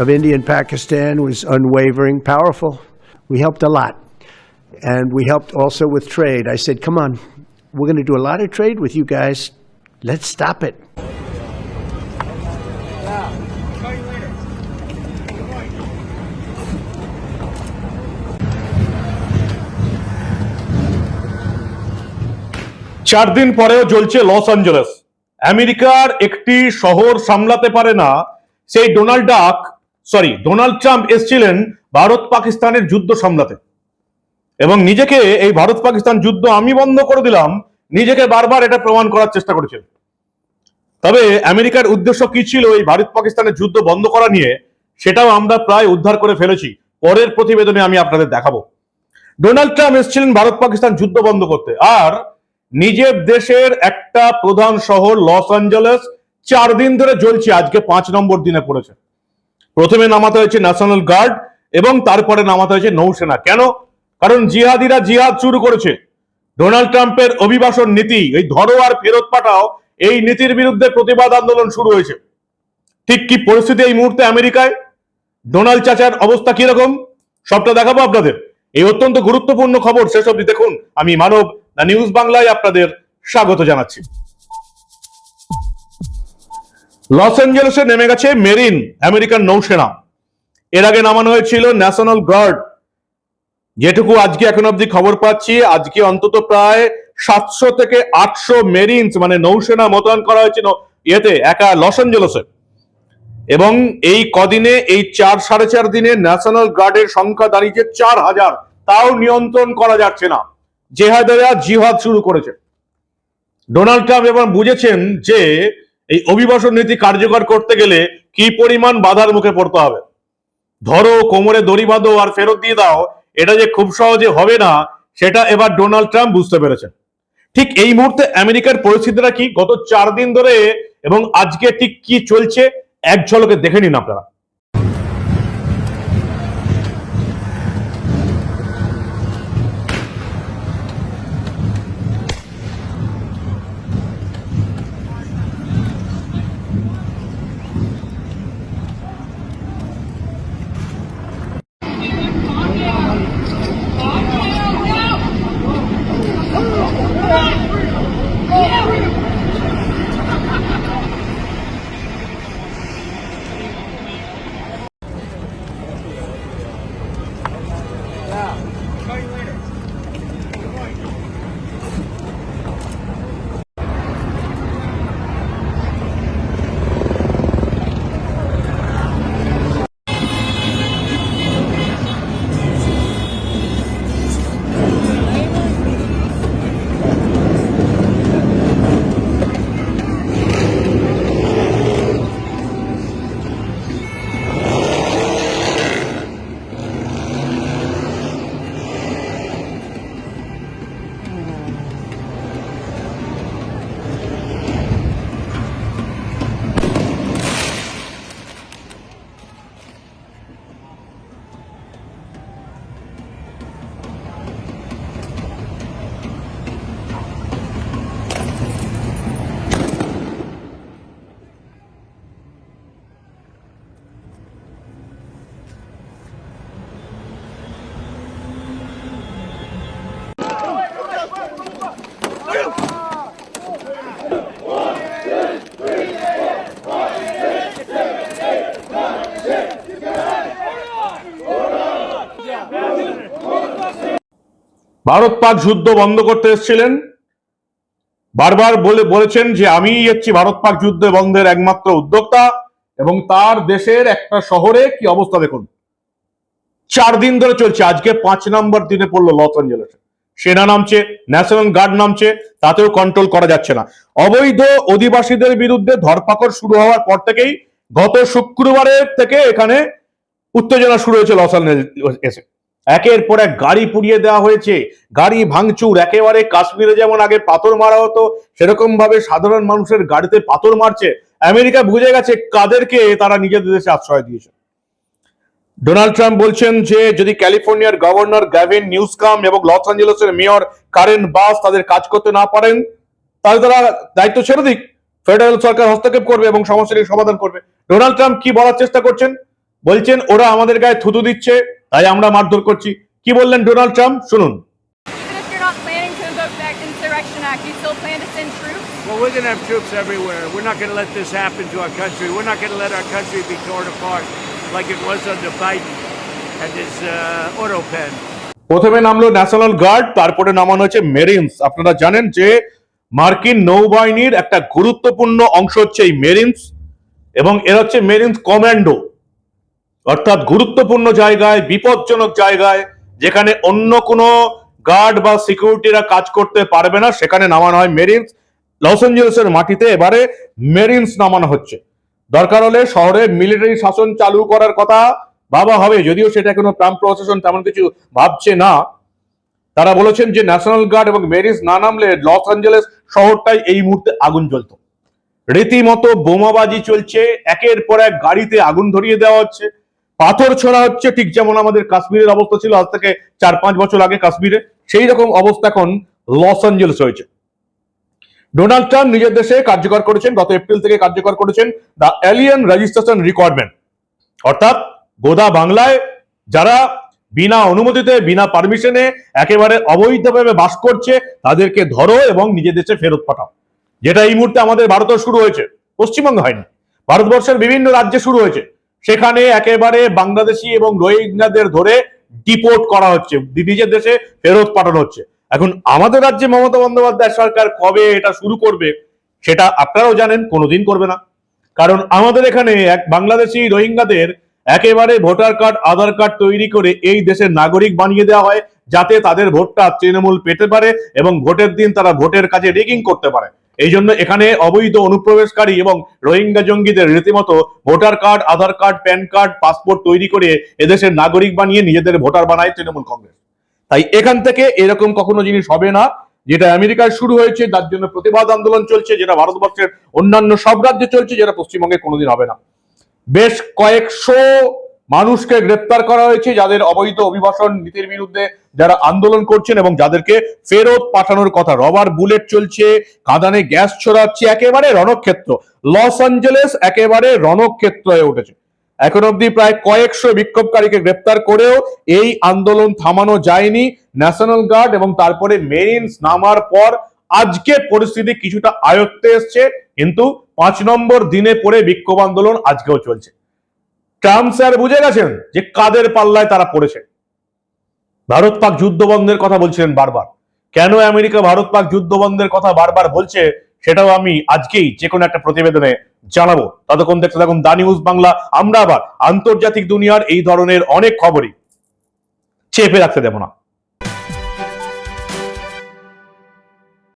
of India and Pakistan was unwavering, powerful. We helped a lot. And we helped also with trade. I said, come on, we're going to do a lot of trade with you guys. Let's stop it. চার দিন পরেও জ্বলছে Los Angeles আমেরিকার একটি শহর সামলাতে পারে না সেই ডোনাল্ড ডাক সরি ডোনাল্ড ট্রাম্প এসেছিলেন ভারত পাকিস্তানের যুদ্ধ সামলাতে। এবং নিজেকে এই ভারত পাকিস্তান যুদ্ধ আমি বন্ধ করে দিলাম, নিজেকে বারবার এটা প্রমাণ করার চেষ্টা করেছেন। তবে আমেরিকার উদ্দেশ্য কি ছিল এই ভারত পাকিস্তানের যুদ্ধ বন্ধ করা নিয়ে, সেটাও আমরা প্রায় উদ্ধার করে ফেলেছি। পরের প্রতিবেদনে আমি আপনাদের দেখাবো। ডোনাল্ড ট্রাম্প এসেছিলেন ভারত পাকিস্তান যুদ্ধ বন্ধ করতে। আর নিজের দেশের একটা প্রধান শহর লস অ্যাঞ্জেলেস, চার দিন ধরে জ্বলছে, আজকে পাঁচ নম্বর দিনে পড়েছে। প্রথমে নামাতে হয়েছে ন্যাশনাল গার্ড এবং তারপরে নামাতে হয়েছে নৌসেনা। কেন? কারণ জিহাদিরা জিহাদ শুরু করেছে। ডোনাল্ড ট্রাম্পের অভিবাসন নীতি, এই ধরো আর ফেরত পাঠাও, এই নীতির বিরুদ্ধে প্রতিবাদ আন্দোলন শুরু হয়েছে। ঠিক কি পরিস্থিতি এই মুহূর্তে আমেরিকায়? ডোনাল্ড চাচার অবস্থা কীরকম? সবটা দেখাবো আপনাদের। এই অত্যন্ত গুরুত্বপূর্ণ খবর শেষ দেখুন। আমি মানব নিউজ বাংলায় আপনাদের স্বাগত জানাচ্ছি। লস অ্যাঞ্জেলেসে নেমে গেছে মেরিন আমেরিকান নৌসেনা। এর আগে নামানো হয়েছিল ন্যাশনাল গার্ড। যেটুকু আজকে এখন অব্দি খবর পাচ্ছি, আজকে অন্তত প্রায় সাতশো থেকে আটশো মেরিনস মানে নৌসেনা মোতায়েন করা হয়েছিল ইয়েতে, একা লস অ্যাঞ্জেলেসে। এবং এই কদিনে, এই চার সাড়ে চার দিনে ন্যাশনাল গার্ডের সংখ্যা দাঁড়িয়েছে চার হাজার। তাও নিয়ন্ত্রণ করা যাচ্ছে না। জেহাদেরা জিহাদ শুরু করেছে। ডোনাল্ড ট্রাম্প এবার বুঝেছেন যে এই অভিবাসন নীতি কার্যকর করতে গেলে কি পরিমাণ বাধার মুখে পড়তে হবে? ধরো কোমরে দড়ি বাঁধো আর ফেরত দিয়ে দাও, এটা যে খুব সহজে হবে না, সেটা এবার ডোনাল্ড ট্রাম্প বুঝতে পেরেছেন। ঠিক এই মুহূর্তে আমেরিকার পরিস্থিতিটা কি? গত চার দিন ধরে এবং আজকে ঠিক কি চলছে? এক ঝলকে দেখে নিন আপনারা। ভারত পাক যুদ্ধ বন্ধ করতে এসেছিলেন। বারবার বলে, বলেছেন যে আমি হচ্ছি ভারত পাক যুদ্ধ বন্ধের একমাত্র উদ্যোক্তা এবং তার দেশের একটা শহরে কি অবস্থা দেখুন। চার দিন ধরে চলছে। আজকে পাঁচ নম্বর দিনে পড়ল লস অ্যাঞ্জেলেসে। সেনা নামছে, ন্যাশনাল গার্ড নামছে, তাতেও কন্ট্রোল করা যাচ্ছে না। অবৈধ অধিবাসীদের বিরুদ্ধে ধরপাকড় শুরু হওয়ার পর থেকেই গত শুক্রবারের থেকে এখানে উত্তেজনা শুরু হয়েছে লস অ্যাঞ্জেলেসে একের পর এক গাড়ি পুড়িয়ে দেওয়া হয়েছে। গাড়ি ভাঙচুর, একেবারে কাশ্মীরে যেমন আগে পাথর মারা হতো সেরকম ভাবে সাধারণ মানুষের গাড়িতে পাথর মারছে। আমেরিকা বুঝে গেছে কাদেরকে তারা নিজেদের দেশে আশ্রয় দিয়েছে। ডোনাল্ড ট্রাম্প বলছেন যে, যদি ক্যালিফোর্নিয়ার গভর্নর গ্যাভিন নিউজকাম এবং লস অ্যাঞ্জেলেসের মেয়র কারেন বাস তাদের কাজ করতে না পারেন, তাহলে তারা দায়িত্ব ছেড়ে দিক। ফেডারেল সরকার হস্তক্ষেপ করবে এবং সমস্যাটির সমাধান করবে। ডোনাল্ড ট্রাম্প কি বলার চেষ্টা করছেন? বলছেন, ওরা আমাদের গায়ে থুতু দিচ্ছে তাই আমরা মারধর করছি কি বললেন ডোনাল্ড ট্রাম্প শুনুন? Well, we're going to have troops everywhere. We're not going to let this happen to our country. We're not going to let our country be torn apart like it was under Biden and his uh, auto pen. প্রথমে নামলো national guard তারপরে নামানো হচ্ছে মেরিনস আপনারা জানেন যে মার্কিন নৌবাহিনীর একটা গুরুত্বপূর্ণ অংশ হচ্ছে এই মেরিনস এবং এর হচ্ছে মেরিনস কমান্ডো অর্থাৎ গুরুত্বপূর্ণ জায়গায়, বিপজ্জনক জায়গায়, যেখানে অন্য কোনো গার্ড বা সিকিউরিটিরা কাজ করতে পারবে না, সেখানে নামানো হয় মেরিনস। লস এঞ্জেলসের মাটিতে এবারে মেরিনস নামানো হচ্ছে। দরকার হলে শহরে মিলিটারি শাসন চালু করার কথা ভাবা হবে, যদিও সেটা কোনো ট্রাম্প প্রশাসন তেমন কিছু ভাবছে না। তারা বলেছেন যে ন্যাশনাল গার্ড এবং মেরিস না নামলে লস অ্যাঞ্জেলেস শহরটাই এই মুহূর্তে আগুন জ্বলতো। রীতিমতো বোমাবাজি চলছে, একের পর এক গাড়িতে আগুন ধরিয়ে দেওয়া হচ্ছে। পাথর ছোড়া হচ্ছে ঠিক যেমন আমাদের কাশ্মীরের অবস্থা ছিল আজ থেকে চার পাঁচ বছর আগে কাশ্মীরে, সেই রকম অবস্থা এখন লস অ্যাঞ্জেলস হয়েছে। ডোনাল্ড ট্রাম্প নিজের দেশে কার্যকর করেছেন, গত এপ্রিল থেকে কার্যকর করেছেন দ্য এলিয়ান রেজিস্ট্রেশন রিকোয়ারমেন্ট। অর্থাৎ গোদা বাংলায় যারা বিনা অনুমতিতে, বিনা পারমিশনে একেবারে অবৈধভাবে বাস করছে, তাদেরকে ধরো এবং নিজের দেশে ফেরত পাঠাও। যেটা এই মুহূর্তে আমাদের ভারতে শুরু হয়েছে। পশ্চিমবঙ্গ হয়নি। ভারতবর্ষের বিভিন্ন রাজ্যে শুরু হয়েছে। সেখানে একেবারে বাংলাদেশি এবং রোহিঙ্গাদের ধরে ডিপোর্ট করা হচ্ছে। নিজের দেশে ফেরত পাঠানো হচ্ছে। এখন আমাদের রাজ্যে মমতা বন্দ্যোপাধ্যায় সরকার কবে এটা শুরু করবে, সেটা আপনারাও জানেন, কোনোদিন করবে না। কারণ আমাদের এখানে এক বাংলাদেশি রোহিঙ্গাদের একেবারে ভোটার কার্ড, আধার কার্ড তৈরি করে এই দেশের নাগরিক বানিয়ে দেওয়া হয়, যাতে তাদের ভোটটা তৃণমূল পেতে পারে এবং ভোটের দিন তারা ভোটের কাজে রেগিং করতে পারে। এই জন্য এখানে অবৈধ অনুপ্রবেশকারী এবং রোহিঙ্গা জঙ্গিদের রীতিমতো voter card, Aadhaar card, PAN card, passport তৈরি করে এদেশের নাগরিক বানিয়ে নিজেদের ভোটার বানায় তৃণমূল কংগ্রেস। তাই এখান থেকে এরকম কখনো জিনিস হবে না, যেটা আমেরিকায় শুরু হয়েছে, যার জন্য প্রতিবাদ আন্দোলন চলছে, যেটা ভারতবর্ষের অন্যান্য সব রাজ্যে চলছে, যেটা পশ্চিমবঙ্গে কোনোদিন হবে না। বেশ কয়েকশো মানুষকে গ্রেপ্তার করা হয়েছে যাদের অবৈধ অভিবাসন নীতির বিরুদ্ধে যারা আন্দোলন করছেন এবং যাদেরকে ফেরত পাঠানোর কথা। রবার বুলেট চলছে, কাঁদানে গ্যাস ছড়াচ্ছে, একেবারে রণক্ষেত্র। লস অ্যাঞ্জেলেস একেবারে রণক্ষেত্র হয়ে উঠেছে। এখন অবধি প্রায় কয়েকশো বিক্ষোভকারীকে গ্রেপ্তার করেও এই আন্দোলন থামানো যায়নি। ন্যাশনাল গার্ড এবং তারপরে মেরিনস নামার পর আজকে পরিস্থিতি কিছুটা আয়ত্তে এসছে, কিন্তু পাঁচ নম্বর দিনে পরে বিক্ষোভ আন্দোলন আজকেও চলছে। ট্রাম্প স্যার বুঝে গেছেন যে কাদের পাল্লায় তারা পড়েছে। ভারত পাক যুদ্ধ বন্ধের কথা বলছিলেন বারবার। কেন আমেরিকা ভারত পাক যুদ্ধ বন্ধের কথা বারবার বলছে, সেটাও আমি আজকেই যে কোনো একটা প্রতিবেদনে জানাব। ততক্ষণ দেখতে থাকুন দা নিউজ বাংলা। আমরা আবার আন্তর্জাতিক দুনিয়ার এই ধরনের অনেক খবরই চেপে রাখতে দেব না।